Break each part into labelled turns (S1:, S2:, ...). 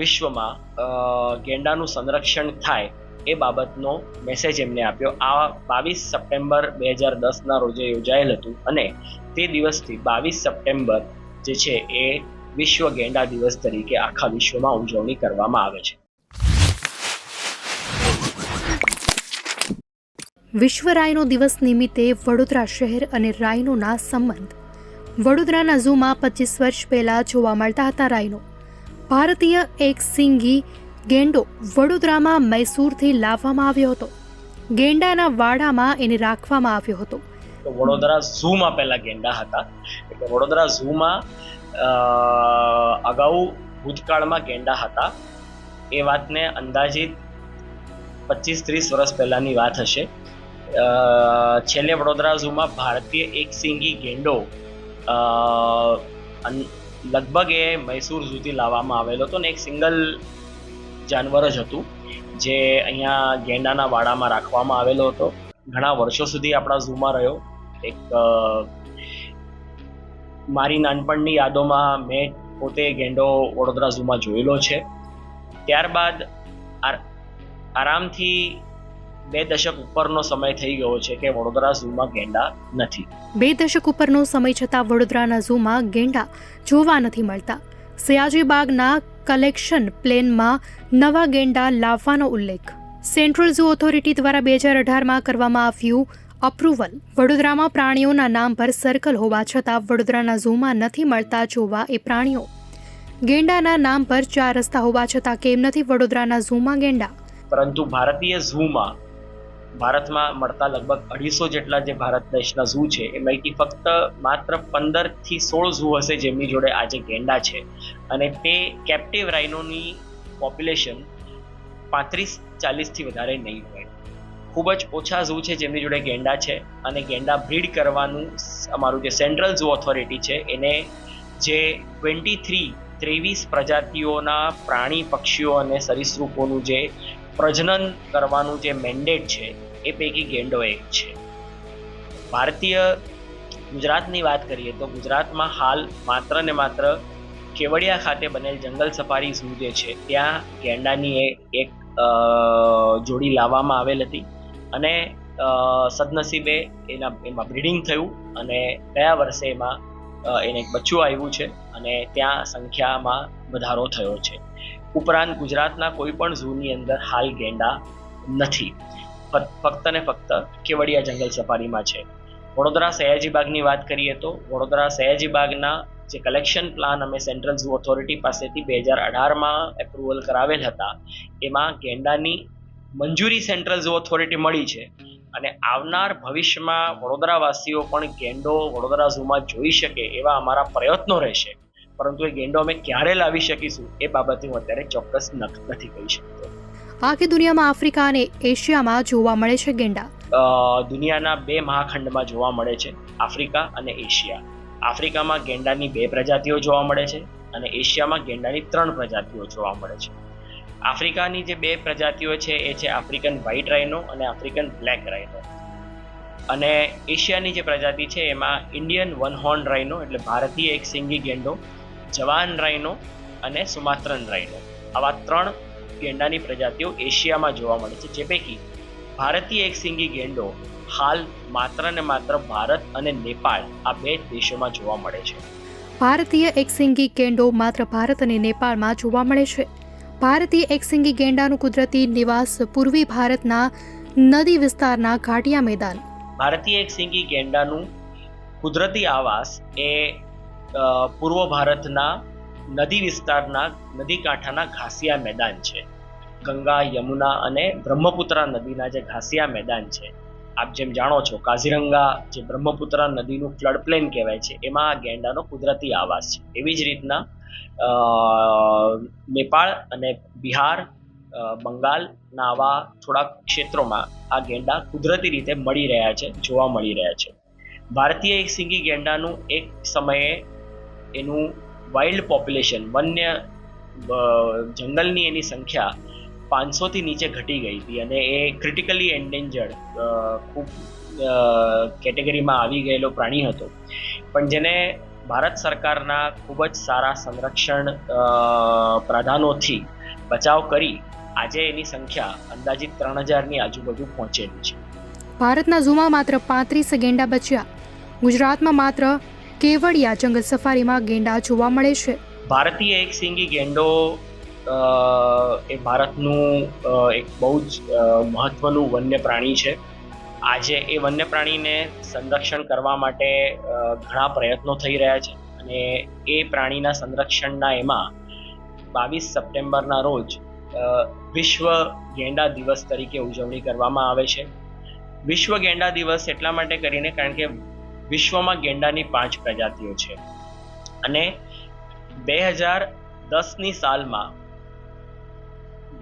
S1: વિશ્વમાં ગેંડાનું સંરક્ષણ થાય એ બાબતનો મેસેજ એમને આપ્યો. આ બાવીસ સપ્ટેમ્બર બે હજાર દસના રોજે યોજાયેલ હતું અને તે દિવસથી બાવીસ સપ્ટેમ્બર જે છે એ વિશ્વ ગેંડા દિવસ તરીકે આખા વિશ્વમાં ઉજવણી કરવામાં આવે છે.
S2: વિશ્વ રાયનો દિવસ નિમિત્તે વડોદરા શહેર અને રાયનોના સંબંધ. વડોદરાના ઝૂમાં પચીસ વર્ષ પહેલાં જોવા મળતા હતા રાયનો. ભારતીય એક સિંગી ગેંડો વડોદરામાં મૈસૂરથી લાવવામાં આવ્યો હતો. ગેંડાના વાડામાં એને રાખવામાં આવ્યો હતો.
S1: વડોદરા ઝૂમાં પહેલા ગેંડા હતા. એટલે વડોદરા ઝૂમાં અગાઉ ભૂતકાળમાં ગેંડા હતા. એ વાતને અંદાજિત પચીસ ત્રીસ વર્ષ પહેલાંની વાત હશે. છેલ્લે વડોદરા ઝૂમાં ભારતીય એક સિંગી ગેંડો લગભગ એ મૈસૂર સુધી લાવવામાં આવેલો હતો ને એક સિંગલ જાનવર જ હતું, જે અહીંયા ગેંડાના વાડામાં રાખવામાં આવેલો હતો. ઘણા વર્ષો સુધી આપણા ઝૂમાં રહ્યો. એક મારી નાનપણની યાદોમાં મેં પોતે ગેંડો વડોદરા ઝૂમાં જોયેલો છે. ત્યારબાદ આરામથી બે દશક ઉપરનો સમય થઈ ગયો છે કે વડોદરા ઝૂમાં ગેંડા નથી.
S2: બે દશક ઉપરનો સમય છતાં વડોદરાના ઝૂમાં ગેંડા જોવા નથી મળતા. સયાજી બાગના કલેક્શન પ્લેનમાં નવા ગેંડા લાવવાનો ઉલ્લેખ. સેન્ટ્રલ ઝૂ ઓથોરિટી દ્વારા બે હજાર અઢારમાં કરવામાં આવ્યું અપ્રુવલ. વડોદરામાં પ્રાણીઓના નામ પર સર્કલ હોવા છતાં વડોદરાના ઝૂમાં નથી મળતા જોવા એ પ્રાણીઓ. ગેંડાના નામ પર ચાર રસ્તા હોવા છતાં કેમ નથી વડોદરાના ઝૂમાં ગેંડા?
S1: પરંતુ ભારતીય ઝૂમાં ભારતમાં મળતા લગભગ અઢીસો જેટલા જે ભારત દેશના ઝૂ છે, એ પૈકી ફક્ત માત્ર પંદરથી સોળ ઝૂ હશે જેમની જોડે આજે ગેંડા છે. અને તે કેપ્ટિવ રાઇનોની પોપ્યુલેશન પાંત્રીસ ચાલીસથી વધારે નહીં હોય. ખૂબ જ ઓછા ઝૂ છે જેમની જોડે ગેંડા છે અને ગેંડા બ્રીડ કરવાનું અમારું જે સેન્ટ્રલ ઝૂ ઓથોરિટી છે, એને જે ટ્વેન્ટી થ્રી ત્રેવીસ પ્રજાતિઓના પ્રાણી પક્ષીઓ અને સરીસૃપોનું જે પ્રજનન કરવાનું જે મેન્ડેટ છે, એ પૈકી ગેંડો એક છે. ભારતીય ગુજરાતની વાત કરીએ તો ગુજરાતમાં હાલ માત્ર ને માત્ર કેવડિયા ખાતે બનેલ જંગલ સફારી ઝૂ જે છે, ત્યાં ગેંડાની એક જોડી લાવવામાં આવેલ હતી. અને સદનસીબે એના, એમાં બ્રીડિંગ થયું અને ગયા વર્ષે એમાં એને એક બચ્ચું આવ્યું છે અને ત્યાં સંખ્યામાં વધારો થયો છે. ઉપરાંત ગુજરાતના કોઈ પણ ઝૂની અંદર હાલ ગેંડા નથી. ફક્ત ને ફક્ત કેવડિયા જંગલ સફારીમાં છે. વડોદરા સયાજીબાગની વાત કરીએ તો વડોદરા સયાજીબાગના જે કલેક્શન પ્લાન અમે સેન્ટ્રલ ઝૂ ઓથોરિટી પાસેથી બે હજાર અઢારમાં એપ્રુવલ કરાવેલ હતા, એમાં ગેંડાની મંજૂરી સેન્ટ્રલ ઝૂ ઓથોરિટી મળી છે. અને આવનાર ભવિષ્યમાં વડોદરાવાસીઓ પણ ગેંડો વડોદરા ઝૂમાં જોઈ શકે એવા અમારા પ્રયત્નો રહેશે. પરંતુ એ ગેંડો અમે ક્યારે લાવી શકીશું એ બાબતે હું અત્યારે ચોક્કસ નથી કહી શકતો.
S2: આખી દુનિયામાં આફ્રિકા અને એશિયામાં જોવા મળે છે ગેંડા?
S1: દુનિયાના બે મહાખંડમાં જોવા મળે છે આફ્રિકા અને એશિયા. આફ્રિકામાં ગેંડાની બે પ્રજાતિઓ જોવા મળે છે અને એશિયામાં ગેંડાની ત્રણ પ્રજાતિઓ જોવા મળે છે. આફ્રિકાની જે બે પ્રજાતિઓ છે એ છે આફ્રિકન વ્હાઇટ રાઇનો અને આફ્રિકન બ્લેક રાઇનો અને એશિયાની જે પ્રજાતિ છે એમાં ઇન્ડિયન વન હોર્ન રાઇનો એટલે ભારતીય એક સિંગી ગેંડો જવાન રાઇનો અને સુમાત્રન રાઈનો આવા ત્રણ ગેંડાની પ્રજાતિઓ એશિયામાં જોવા મળે છે. જે પૈકી ભારતીય એકસિંગી ગેંડો હાલ માત્ર ને માત્ર ભારત અને નેપાળ આ બે દેશોમાં જોવા મળે છે.
S2: ભારતીય એકસિંગી ગેંડો માત્ર ભારત અને નેપાળમાં જોવા મળે છે. ભારતીય એકસિંગી ગેંડાનું કુદરતી નિવાસ પૂર્વી ભારતના નદી વિસ્તારના ઘાટિયા મેદાન.
S1: ભારતીય એકસિંગી ગેંડાનું કુદરતી આવાસ એ પૂર્વ ભારતના નદી વિસ્તારના નદી કાંઠાના ઘાસિયા મેદાન છે. ગંગા, યમુના અને બ્રહ્મપુત્રા નદીના જે ઘાસિયા મેદાન છે, આપ જેમ જાણો છો, કાઝીરંગા જે બ્રહ્મપુત્રા નદીનું ફ્લડ પ્લેન કહેવાય છે, એમાં આ ગેંડાનો કુદરતી આવાસ છે. એવી જ રીતના નેપાળ અને બિહાર બંગાળના આવા થોડાક ક્ષેત્રોમાં આ ગેંડા કુદરતી રીતે મળી રહ્યા છે, જોવા મળી રહ્યા છે. ભારતીય એક સિંગી ગેંડાનું એક સમયે એનું વાઇલ્ડ પોપ્યુલેશન વન્ય જંગલની એની સંખ્યા પાંચસોથી નીચે ઘટી ગઈ હતી અને એ ક્રિટિકલી એન્ડેન્જર્ડ ખૂબ કેટેગરીમાં આવી ગયેલો પ્રાણી હતો. પણ જેને ભારત સરકારના ખૂબ જ સારા સંરક્ષણ પ્રાધાનોથી બચાવ કરી આજે એની સંખ્યા અંદાજિત ત્રણ હજારની આજુબાજુ પહોંચેલી છે.
S2: ભારતના ઝૂમાં માત્ર પાંત્રીસ ગેંડા બચ્યા. ગુજરાતમાં માત્ર કેવડિયા જંગલ સફારીમાં ગેંડા જોવા મળે છે.
S1: ભારતીય એક સિંગી ગેંડો એ ભારતનું એક બહુ જ મહત્વનું વન્ય પ્રાણી છે. આજે એ વન્ય પ્રાણીને સંરક્ષણ કરવા માટે ઘણા પ્રયત્નો થઈ રહ્યા છે અને એ પ્રાણીના સંરક્ષણના એમાં બાવીસ સપ્ટેમ્બરના રોજ વિશ્વ ગેંડા દિવસ તરીકે ઉજવણી કરવામાં આવે છે. વિશ્વ ગેંડા દિવસ એટલા માટે કરીને કારણ કે વિશ્વમાં ગેંડાની પાંચ પ્રજાતિઓ છે. અને બે હજાર દસની સાલમાં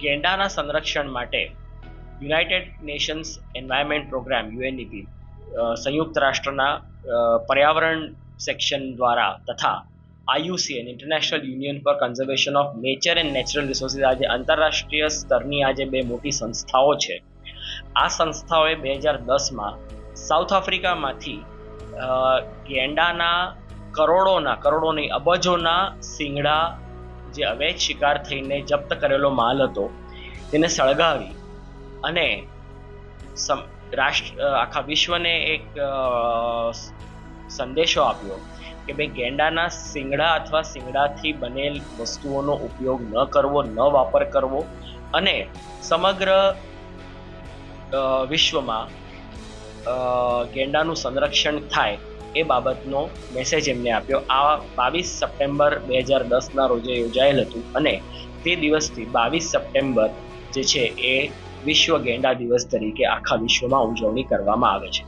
S1: ગેંડાના સંરક્ષણ માટે united nations environment programme, UNEP સંયુક્ત રાષ્ટ્રના પર્યાવરણ સેક્શન દ્વારા તથા IUCN international union for conservation of nature and natural resources આજે આંતરરાષ્ટ્રીય સ્તરની આજે બે મોટી સંસ્થાઓ છે. આ સંસ્થાઓએ બે હજાર દસમાં સાઉથ આફ્રિકામાંથી ગેંડાના કરોડોના, કરોડોની અબજોના શિંગડા જે અવૈધ શિકાર થઈને જપ્ત કરેલો માલ હતો, તેને સળગાવી અને રાષ્ટ્ર આખા વિશ્વને એક સંદેશો આપ્યો કે ભાઈ ગેંડાના શિંગડા અથવા શિંગડાથી બનેલ વસ્તુઓનો ઉપયોગ ન કરવો, ન વાપર કરવો અને સમગ્ર વિશ્વમાં ગેંડાનું સંરક્ષણ થાય એ બાબતનો મેસેજ એમને આપ્યો. આ બાવીસ સપ્ટેમ્બર બે હજાર દસના રોજે યોજાયેલ હતું અને તે દિવસથી બાવીસ સપ્ટેમ્બર જે છે એ વિશ્વ ગેંડા દિવસ તરીકે આખા વિશ્વમાં ઉજવણી કરવામાં આવે છે.